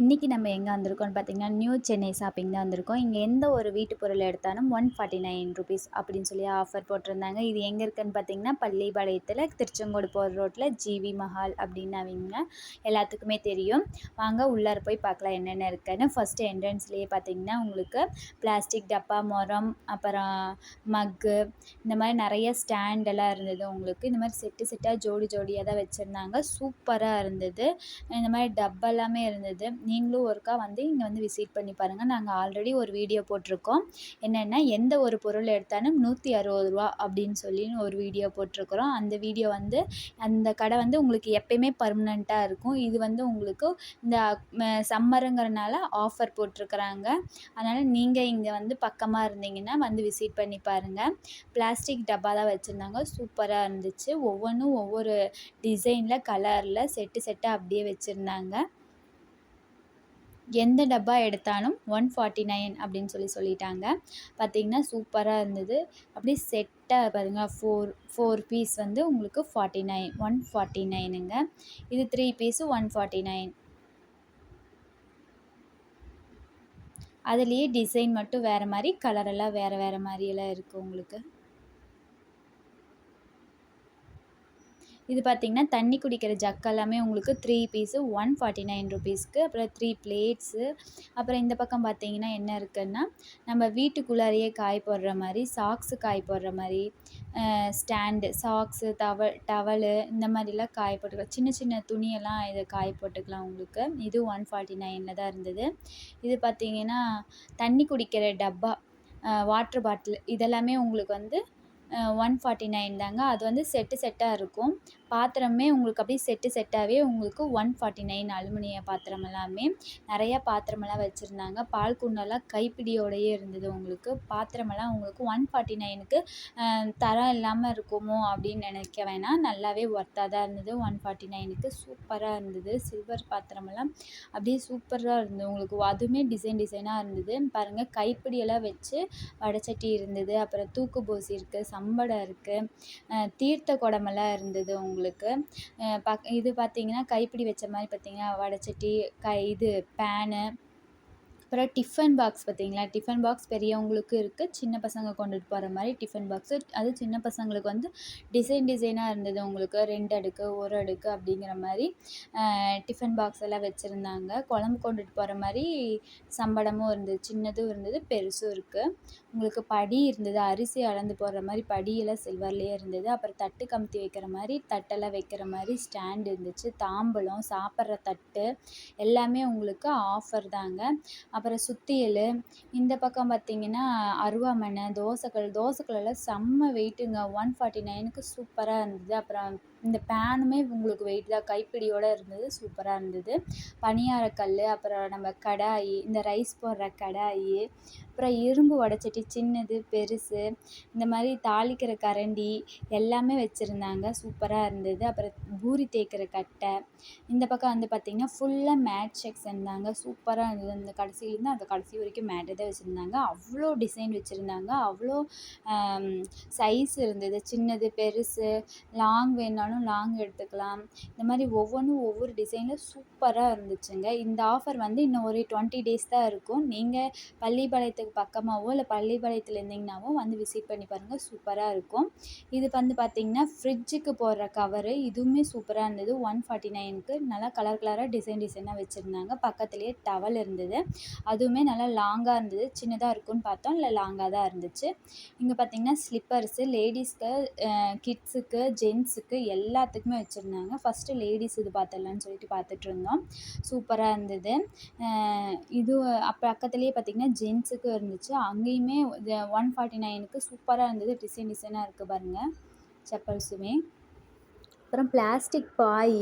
இன்றைக்கி நம்ம எங்கே வந்திருக்கோம்னு பார்த்தீங்கன்னா நியூ சென்னை ஷாப்பிங் தான் வந்திருக்கோம். இங்கே எந்த ஒரு வீட்டு பொருள் எடுத்தாலும் ஒன் ஃபார்ட்டி நைன் ருபீஸ் அப்படின்னு சொல்லி ஆஃபர் போட்டிருந்தாங்க. இது எங்கே இருக்குன்னு பார்த்தீங்கன்னா பள்ளிப்பாளையத்தில் திருச்செங்கோடு போகிற ரோட்டில் ஜிவி மஹால் அப்படின்னு அவங்க எல்லாத்துக்குமே தெரியும். வாங்க உள்ளார போய் பார்க்கலாம் என்னென்ன இருக்குன்னு. ஃபஸ்ட்டு என்ட்ரன்ஸ்லேயே பார்த்தீங்கன்னா உங்களுக்கு பிளாஸ்டிக் டப்பா மரம் அப்புறம் மக்கு இந்த மாதிரி நிறைய ஸ்டாண்டெல்லாம் இருந்தது உங்களுக்கு. இந்த மாதிரி செட்டு செட்டாக ஜோடி ஜோடியாக தான் வச்சுருந்தாங்க. சூப்பராக இருந்தது. இந்த மாதிரி டப்பெல்லாமே இருந்தது. நீங்களும் ஒருக்கா வந்து இங்கே வந்து விசிட் பண்ணி பாருங்கள் நாங்கள் ஆல்ரெடி ஒரு வீடியோ போட்டிருக்கோம். என்னென்னா எந்த ஒரு பொருள் எடுத்தாலும் நூற்றி அறுபது ரூபா அப்படின்னு சொல்லி ஒரு வீடியோ போட்டிருக்குறோம். அந்த வீடியோ வந்து அந்த கடை வந்து உங்களுக்கு எப்பயுமே பர்மனெண்ட்டாக இருக்கும். இது வந்து உங்களுக்கு இந்த சம்மருங்கிறனால ஆஃபர் போட்டிருக்குறாங்க. அதனால் நீங்கள் இங்கே வந்து பக்கமாக இருந்தீங்கன்னா வந்து விசிட் பண்ணி பாருங்கள் பிளாஸ்டிக் டப்பா தான் வச்சுருந்தாங்க. சூப்பராக இருந்துச்சு. ஒவ்வொன்றும் ஒவ்வொரு டிசைனில் கலரில் செட்டு செட்டாக அப்படியே வச்சுருந்தாங்க. எந்த டப்பா எடுத்தாலும் ஒன் ஃபார்ட்டி நைன் அப்படின்னு சொல்லி சொல்லிட்டாங்க. பார்த்திங்கன்னா சூப்பராக இருந்தது. அப்படியே செட்டாக பாருங்கள் ஃபோர் ஃபோர் பீஸ் வந்து உங்களுக்கு ஃபார்ட்டி நைன் ஒன் ஃபார்ட்டி நைனுங்க இது three piece one forty nine அதுலேயே டிசைன் மட்டும் வேறு மாதிரி கலரெல்லாம் வேறு வேறு மாதிரியெல்லாம் இருக்குது உங்களுக்கு. இது பார்த்திங்கன்னா தண்ணி குடிக்கிற ஜக் எல்லாமே உங்களுக்கு three piece one forty nine ருபீஸ்க்கு அப்புறம் த்ரீ பிளேட்ஸு அப்புறம் இந்த பக்கம் பார்த்திங்கன்னா என்ன இருக்குன்னா நம்ம வீட்டுக்குள்ளாரையே காய் போடுற மாதிரி சாக்ஸு காய் போடுற மாதிரி ஸ்டாண்டு சாக்ஸு டவல் டவலு இந்த மாதிரிலாம் காய் போட்டுக்கலாம். சின்ன சின்ன துணியெல்லாம் இதை காய் போட்டுக்கலாம் உங்களுக்கு. இது ஒன் ஃபார்ட்டி நைனில் தான் இருந்தது. இது பார்த்திங்கன்னா தண்ணி குடிக்கிற டப்பா வாட்ரு பாட்டில் இதெல்லாமே உங்களுக்கு வந்து ஒன் ஃபார்ட்டி நைன் தாங்க. அது வந்து செட்டு செட்டாக இருக்கும். பாத்திரமே உங்களுக்கு அப்படியே செட்டு செட்டாகவே உங்களுக்கு ஒன் ஃபார்ட்டி நைன் அலுமினிய பாத்திரம் எல்லாமே. நிறையா பாத்திரமெல்லாம் வச்சுருந்தாங்க. பால் குண்டெல்லாம் கைப்பிடியோடையே இருந்தது உங்களுக்கு. பாத்திரமெல்லாம் உங்களுக்கு ஒன் ஃபார்ட்டி நைனுக்கு தரம் இல்லாமல் இருக்குமோ அப்படின்னு நினைக்க வேணாம். நல்லாவே ஒர்த்தாக தான் இருந்தது. ஒன் ஃபார்ட்டி நைனுக்கு சூப்பராக இருந்தது. சில்வர் பாத்திரமெல்லாம் அப்படியே சூப்பராக இருந்தது உங்களுக்கு. அதுவுமே டிசைன் டிசைனாக இருந்தது. பாருங்கள் கைப்பிடியெல்லாம் வச்சு வடச்சட்டி இருந்தது. அப்புறம் தூக்கு போசி இருக்குது சம்படம் இருக்குது தீர்த்த குடமெல்லாம் இருந்தது உங்களுக்கு. பக் இது பார்த்தீங்கன்னா கைப்பிடி வச்ச மாதிரி பார்த்தீங்கன்னா வடைச்சட்டி கை இது பேனு அப்புறம் டிஃபன் பாக்ஸ் பார்த்தீங்களா? டிஃபன் பாக்ஸ் பெரியவங்களுக்கு இருக்குது சின்ன பசங்க கொண்டுட்டு போகிற மாதிரி டிஃபன் பாக்ஸு. அது சின்ன பசங்களுக்கு வந்து டிசைன் டிசைனாக இருந்தது உங்களுக்கு. ரெண்டு அடுக்கு ஒரு அடுக்கு அப்படிங்கிற மாதிரி டிஃபன் பாக்ஸ் எல்லாம் வச்சுருந்தாங்க. குழம்பு கொண்டுட்டு போகிற மாதிரி சம்படமும் இருந்தது. சின்னதும் இருந்தது பெருசும் இருக்குது உங்களுக்கு படி இருந்தது. அரிசி அளந்து போடுற மாதிரி படியெல்லாம் சில்வர்லேயே இருந்தது. அப்புறம் தட்டு கமுத்தி வைக்கிற மாதிரி தட்டெல்லாம் வைக்கிற மாதிரி ஸ்டாண்ட் இருந்துச்சு. தாம்பலம் சாப்பிட்ற தட்டு எல்லாமே உங்களுக்கு ஆஃபர் தாங்க. அப்புறம் சுத்தியல் இந்த பக்கம் பார்த்தீங்கன்னா அருவாமனை தோசைக்கல் தோசைக்கல்லெல்லாம் செம்ம வெயிட்டுங்க ஒன் ஃபார்ட்டி நைனுக்கு சூப்பராக இருந்தது. அப்புறம் இந்த பேனுமே உங்களுக்கு வெயிட் தான். கைப்பிடியோடு இருந்தது சூப்பராக இருந்தது. பணியாரக்கல் அப்புறம் நம்ம கடாய் இந்த ரைஸ் போடுற கடாய் அப்புறம் இரும்பு வடைச்சட்டி சின்னது பெருசு இந்த மாதிரி தாளிக்கிற கரண்டி எல்லாமே வச்சுருந்தாங்க. சூப்பராக இருந்தது. அப்புறம் பூரி தேய்க்கிற கட்டை இந்த பக்கம் வந்து பார்த்திங்கன்னா ஃபுல்லாக மேட் செக்ஷன் தாங்க. சூப்பராக இருந்தது. அந்த கடைசியிலேருந்து அந்த கடைசி வரைக்கும் மேட்டை தான் வச்சுருந்தாங்க. அவ்வளோ டிசைன் வச்சுருந்தாங்க. அவ்வளோ சைஸ் இருந்தது. சின்னது பெருசு லாங் வேணுனாலும் லாங் எடுத்துக்கலாம். இந்த மாதிரி ஒவ்வொன்றும் ஒவ்வொரு டிசைனில் சூப்பராக இருந்துச்சுங்க. இந்த ஆஃபர் வந்து இன்னும் ஒரு டுவெண்ட்டி டேஸ் தான் இருக்கும். நீங்கள் பள்ளிப்பாளையத்துக்கு பக்கமாகவோ இல்லை பள்ளிப்பாளையத்தில் இருந்தீங்கனாவோ வந்து விசிட் பண்ணி பாருங்கள் சூப்பராக இருக்கும். இது வந்து பார்த்திங்கன்னா ஃப்ரிட்ஜுக்கு போடுற கவரு இதுவுமே சூப்பராக இருந்தது. ஒன் ஃபார்ட்டி நைனுக்கு நல்லா கலர் கலராக டிசைன் டிசைனாக வச்சுருந்தாங்க. பக்கத்துலேயே டவல் இருந்தது. அதுவுமே நல்லா லாங்காக இருந்தது. சின்னதாக இருக்கும்னு பார்த்தோம். இல்லை லாங்காக தான் இருந்துச்சு. இங்கே பார்த்திங்கன்னா ஸ்லிப்பர்ஸு லேடிஸ்க்கு கிட்ஸுக்கு ஜென்ஸுக்கு எல்லாத்துக்குமே வச்சுருந்தாங்க. ஃபஸ்ட்டு லேடிஸ் இது பார்த்துடலான்னு சொல்லிட்டு பார்த்துட்ருந்தோம் சூப்பராக இருந்தது. இது அப்போ பக்கத்துலேயே பார்த்திங்கன்னா ஜென்ஸுக்கு இருந்துச்சு. அங்கேயுமே ஒன் ஃபார்ட்டி நைனுக்கு சூப்பராக இருந்தது. டிசைன் டிசைனாக இருக்குது பாருங்கள் செப்பல்ஸுமே அப்புறம் பிளாஸ்டிக் பாய்.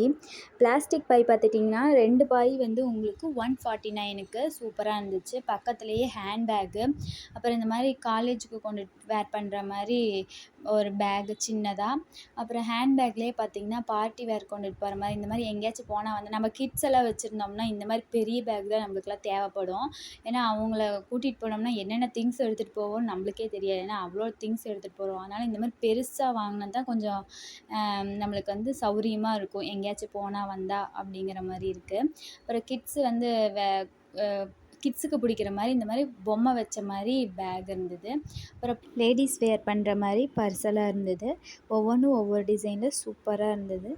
பிளாஸ்டிக் பாய் பார்த்துட்டிங்கன்னா ரெண்டு பாய் வந்து உங்களுக்கு ஒன் ஃபார்ட்டி நைனுக்கு சூப்பராக இருந்துச்சு. பக்கத்துலேயே ஹேண்ட் பேக்கு அப்புறம் இந்த மாதிரி காலேஜுக்கு கொண்டு வேர் பண்ணுற மாதிரி ஒரு பேகு சின்னதாக அப்புறம் ஹேண்ட் பேக்லேயே பார்த்தீங்கன்னா பார்ட்டி வேர் கொண்டுட்டு போகிற மாதிரி இந்த மாதிரி எங்கேயாச்சும் போனால் வந்து நம்ம கிட்ஸ் எல்லாம் வச்சுருந்தோம்னா இந்த மாதிரி பெரிய பேக் தான் நம்மளுக்குலாம் தேவைப்படும். ஏன்னா அவங்கள கூட்டிகிட்டு போனோம்னா என்னென்ன திங்ஸ் எடுத்துகிட்டு போவோம்னு நம்மளுக்கே தெரியாது. ஏன்னா அவ்வளோ திங்ஸ் எடுத்துகிட்டு போகிறோம் அதனால் இந்த மாதிரி பெருசாக வாங்கினா தான் கொஞ்சம் நம்மளுக்கு வந்து சௌரியமாக இருக்கும். எங்கேயாச்சும் போனால் வந்தால் அப்படிங்கிற மாதிரி இருக்குது அப்புறம் கிட்ஸ் வந்து வே கிட்ஸுக்கு பிடிக்கிற மாதிரி இந்த மாதிரி பொம்மை வச்ச மாதிரி பேக் இருந்தது. அப்புறம் லேடிஸ் வேர் பண்ணுற மாதிரி பர்ஸெல்லாம் இருந்தது. ஒவ்வொன்றும் ஒவ்வொரு டிசைனில் சூப்பராக இருந்தது.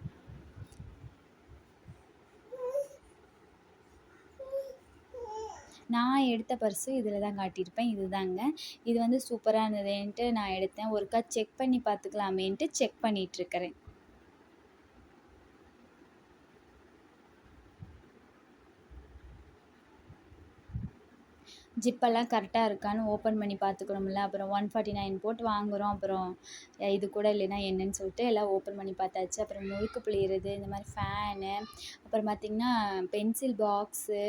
நான் எடுத்த பர்ஸு இதில் தான் காட்டியிருப்பேன். இது தாங்க இது வந்து சூப்பராக இருந்ததுன்ட்டு நான் எடுத்தேன். ஒருக்கா செக் பண்ணி பார்த்துக்கலாமேன்ட்டு செக் பண்ணிகிட்ருக்கிறேன் ஜிப்பெல்லாம் கரெக்டாக இருக்கான்னு ஓப்பன் பண்ணி பார்த்துக்கணும்ல. அப்புறம் ஒன் ஃபார்ட்டி நைன் போட்டு வாங்குகிறோம் அப்புறம் இது கூட இல்லைன்னா என்னன்னு சொல்லிட்டு எல்லாம் ஓப்பன் பண்ணி பார்த்தாச்சு. அப்புறம் முழுக்கு புளியிறது இந்த மாதிரி ஃபேனு அப்புறம் பார்த்திங்கன்னா பென்சில் பாக்ஸு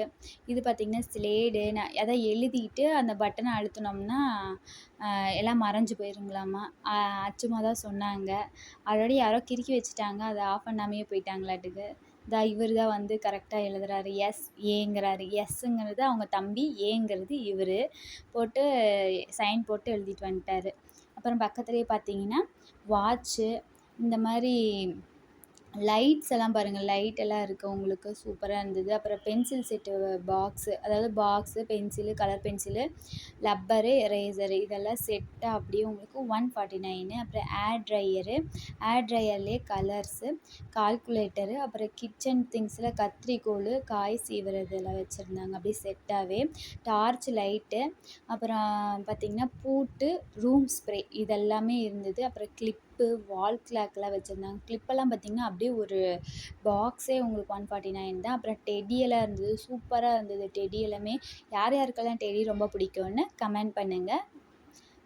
இது பார்த்திங்கன்னா ஸ்லேடு நான் எதை எழுதிட்டு அந்த பட்டனை அழுத்தினோம்னா எல்லாம் மறைஞ்சு போயிருங்களாமா? அச்சுமா தான் சொன்னாங்க. ஆல்ரெடி யாரோ கிறுக்கி வச்சுட்டாங்க. அதை ஆஃப் பண்ணாமையே போயிட்டாங்களாட்டுக்கு. தா இவர் தான் வந்து கரெக்டாக எழுதுறாரு. எஸ் ஏங்கிறாரு எஸ்ஸுங்கிறது அவங்க தம்பி ஏங்கிறது இவர். போட்டு சைன் போட்டு எழுதிட்டு வந்துட்டாரு. அப்புறம் பக்கத்துலேயே பார்த்தீங்கன்னா வாட்ச்சு இந்த மாதிரி லைட்ஸ் எல்லாம் பாருங்கள் லைட் எல்லாம் இருக்குது உங்களுக்கு. சூப்பராக இருந்தது. அப்புறம் பென்சில் செட்டு பாக்ஸு அதாவது box pencil colour pencil rubber eraser இதெல்லாம் செட்டாக அப்படியே உங்களுக்கு ஒன் ஃபார்ட்டி நைனு அப்புறம் ஏர் ட்ரையரு ஏர் ட்ரையர்லேயே கலர்ஸு கால்குலேட்டரு அப்புறம் கிச்சன் திங்ஸில் கத்திரிக்கோல் காய் சீவுறது எல்லாம் வச்சுருந்தாங்க. அப்படியே செட்டாகவே டார்ச் லைட்டு அப்புறம் பார்த்திங்கன்னா பூட்டு ரூம் ஸ்ப்ரே இதெல்லாமே இருந்தது. அப்புறம் கிளிப் கிளிப்பு வால் கிளாக்லாம் வச்சுருந்தாங்க. கிளிப்பெல்லாம் பார்த்திங்கன்னா அப்படியே ஒரு பாக்ஸே உங்களுக்கு ஒன் ஃபார்ட்டி நைன் தான். அப்புறம் டெடியெல்லாம் இருந்தது. சூப்பராக இருந்தது டெடி எல்லாமே. யார் யாருக்கெல்லாம் டெடி ரொம்ப பிடிக்கும்னு கமெண்ட் பண்ணுங்கள்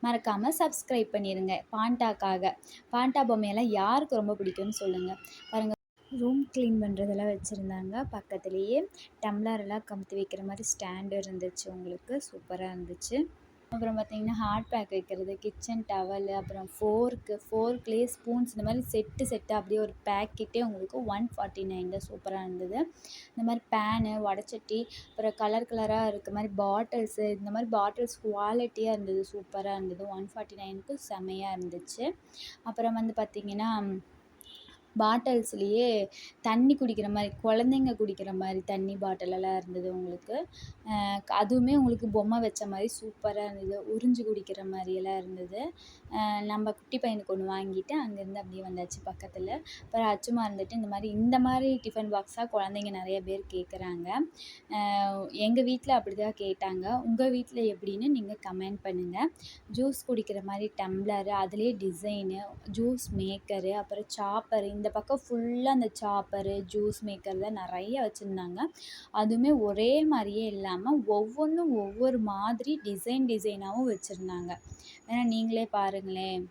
மறக்காமல் சப்ஸ்கிரைப் பண்ணிடுங்க பாண்டாக்காக. பாண்டா பொம்மையெல்லாம் யாருக்கு ரொம்ப பிடிக்கும்னு சொல்லுங்கள் பாருங்கள் ரூம் க்ளீன் பண்ணுறதெல்லாம் வச்சுருந்தாங்க. பக்கத்துலேயே டம்ளர் எல்லாம் கமுத்தி வைக்கிற மாதிரி ஸ்டாண்டு இருந்துச்சு. உங்களுக்கு சூப்பராக இருந்துச்சு. அப்புறம் பார்த்திங்கன்னா ஹாட் பேக் வைக்கிறது கிச்சன் டவலு அப்புறம் ஃபோர்க்கு ஃபோர்க்லேயே ஸ்பூன்ஸ் இந்த மாதிரி செட்டு செட்டாக அப்படியே ஒரு பேக்கெட்டே உங்களுக்கு ஒன் ஃபார்ட்டி நைன் தான் சூப்பராக இருந்தது. இந்த மாதிரி பேனு வடச்சட்டி அப்புறம் கலர் கலராக இருக்க மாதிரி பாட்டில்ஸு இந்த மாதிரி பாட்டில்ஸ் குவாலிட்டியாக இருந்தது சூப்பராக இருந்தது. ஒன் ஃபார்ட்டி நைனுக்கு செமையாக இருந்துச்சு. அப்புறம் வந்து பார்த்திங்கன்னா பாட்டில்ஸ்லேயே தண்ணி குடிக்கிற மாதிரி குழந்தைங்க குடிக்கிற மாதிரி தண்ணி பாட்டிலெல்லாம் இருந்தது உங்களுக்கு. அதுவுமே உங்களுக்கு பொம்மை வச்ச மாதிரி சூப்பராக இருந்தது. உறிஞ்சு குடிக்கிற மாதிரியெல்லாம் இருந்தது. நம்ம குட்டி பையனுக்கு ஒன்று வாங்கிட்டு அங்கேருந்து அப்படியே வந்தாச்சு பக்கத்தில். அப்புறம் அச்சுமா இருந்துட்டு இந்த மாதிரி இந்த மாதிரி டிஃபன் பாக்ஸாக குழந்தைங்க நிறைய பேர் கேட்குறாங்க எங்கள் வீட்டில் அப்படி தான் கேட்டாங்க. உங்கள் வீட்டில் எப்படின்னு நீங்கள் கமெண்ட் பண்ணுங்கள் ஜூஸ் குடிக்கிற மாதிரி டம்ளரு அதுலேயே டிசைனு ஜூஸ் மேக்கரு அப்புறம் சாப்பர் இந்த பக்கம் ஃபுல்லாக அந்த சாப்பரு ஜூஸ் மேக்கர் தான் நிறைய வச்சுருந்தாங்க. அதுவுமே ஒரே மாதிரியே இல்லாமல் ஒவ்வொன்றும் ஒவ்வொரு மாதிரி டிசைன் டிசைனாகவும் வச்சுருந்தாங்க. ஏன்னா நீங்களே பாருங்களேன்.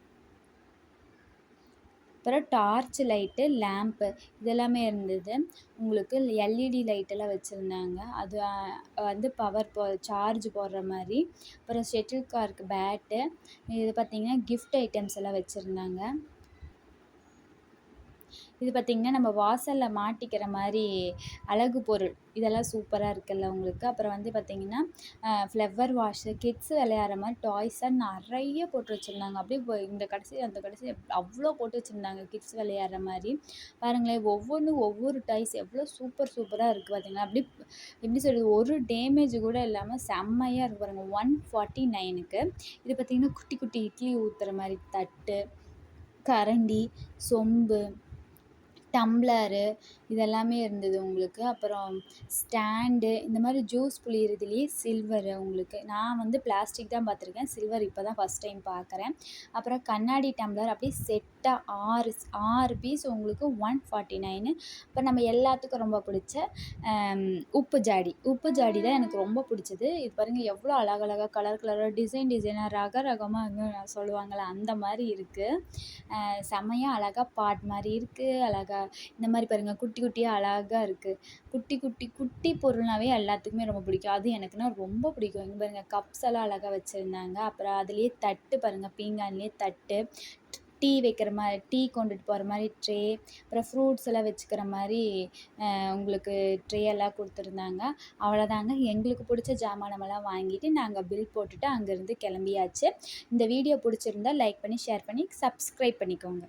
அப்புறம் டார்ச் லைட்டு லேம்ப்பு இதெல்லாமே இருந்தது. உங்களுக்கு எல்இடி லைட்டெல்லாம் வச்சுருந்தாங்க. அது வந்து பவர் போ சார்ஜ் போடுற மாதிரி. அப்புறம் ஷெட்டில் கார்க்கு பேட்டு இது பார்த்திங்கன்னா கிஃப்ட் ஐட்டம்ஸ் எல்லாம் வச்சுருந்தாங்க. இது பார்த்திங்கன்னா நம்ம வாசலில் மாட்டிக்கிற மாதிரி அழகு பொருள். இதெல்லாம் சூப்பராக இருக்குல்ல உங்களுக்கு. அப்புறம் வந்து பார்த்திங்கன்னா ஃப்ளவர் வாஷு கிட்ஸ் விளையாடுற மாதிரி டாய்ஸாக நிறைய போட்டு வச்சுருந்தாங்க. அப்படியே இந்த கடைசி அந்த கடைசி அவ்வளோ போட்டு வச்சுருந்தாங்க கிட்ஸ் விளையாடுற மாதிரி. பாருங்களேன் ஒவ்வொன்றும் ஒவ்வொரு டாய்ஸ் எவ்வளோ சூப்பர் சூப்பராக இருக்குது பார்த்திங்களா அப்படி எப்படி சொல்கிறது ஒரு டேமேஜ் கூட இல்லாமல் செம்மையாக இருக்குது பாருங்கள் ஒன் ஃபார்ட்டி நைனுக்கு இது பார்த்திங்கன்னா குட்டி குட்டி இட்லி ஊற்றுற மாதிரி தட்டு கரண்டி சொம்பு டம்ளரு இதெல்லாமே இருந்தது உங்களுக்கு. அப்புறம் ஸ்டாண்டு இந்த மாதிரி ஜூஸ் புழியிறதுலேயே சில்வரு உங்களுக்கு. நான் வந்து பிளாஸ்டிக் தான் பார்த்துருக்கேன். சில்வர் இப்போ தான் ஃபஸ்ட் டைம் பார்க்குறேன். அப்புறம் கண்ணாடி டம்ளர் அப்படியே செட்டாக ஆறு ஆறு பீஸ் உங்களுக்கு ஒன் ஃபார்ட்டி நைனு இப்போ நம்ம எல்லாத்துக்கும் ரொம்ப பிடிச்ச உப்பு ஜாடி. உப்பு ஜாடி தான் எனக்கு ரொம்ப பிடிச்சது. இது பாருங்கள் எவ்வளோ அழகழகாக கலர் கலராக டிசைன் டிசைனாக ரக ரகமாக சொல்லுவாங்கள்ல அந்த மாதிரி இருக்குது செமையாக அழகாக பாட் மாதிரி இருக்குது அழகாக இந்த மாதிரி பாருங்கள் குட்டி குட்டியாக அழகாக இருக்குது குட்டி குட்டி குட்டி பொருள்னாவே எல்லாத்துக்குமே ரொம்ப பிடிக்கும். அது எனக்குன்னா ரொம்ப பிடிக்கும். இங்கே பாருங்கள் கப்ஸ் எல்லாம் அழகாக வச்சுருந்தாங்க. அப்புறம் அதுலேயே தட்டு பாருங்கள் பீங்கான்லேயே தட்டு. டீ வைக்கிற மாதிரி டீ கொண்டுட்டு போகிற மாதிரி ட்ரே அப்புறம் ஃப்ரூட்ஸ் எல்லாம் வச்சுக்கிற மாதிரி உங்களுக்கு ட்ரே எல்லாம் கொடுத்துருந்தாங்க. அவ்வளோதாங்க எங்களுக்கு பிடிச்ச ஜாமானமெல்லாம் வாங்கிட்டு நாங்கள் பில் போட்டுட்டு அங்கேருந்து கிளம்பியாச்சு. இந்த வீடியோ பிடிச்சிருந்தா லைக் பண்ணி ஷேர் பண்ணி சப்ஸ்கிரைப் பண்ணிக்கோங்க.